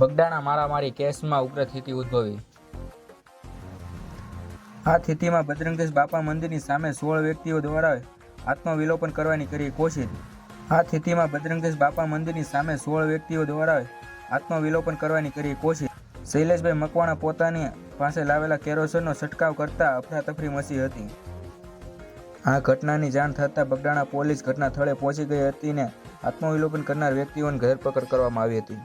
બગડાણા મારામારી કેસમાં ઉગ્ર સ્થિતિ ઉદ્ભવી. આ સ્થિતિમાં બજરંગેશ બાપા મંદિરની સામે સોળ વ્યક્તિઓ દ્વારા આત્મવિલોપન કરવાની કરી કોશિશ. આ સ્થિતિમાં બજરંગેશ બાપા મંદિરની સામે સોળ વ્યક્તિઓ દ્વારા આત્મવિલોપન કરવાની કરી કોશિશ. શૈલેષભાઈ મકવાણા પોતાની પાસે લાવેલા કેરોસનનો છંટકાવ કરતા અફરાતફરી મચી હતી. આ ઘટનાની જાણ થતાં બગડાણા પોલીસ ઘટના સ્થળે પહોંચી ગઈ હતી ને આત્મવિલોપન કરનાર વ્યક્તિઓની ધરપકડ કરવામાં આવી હતી.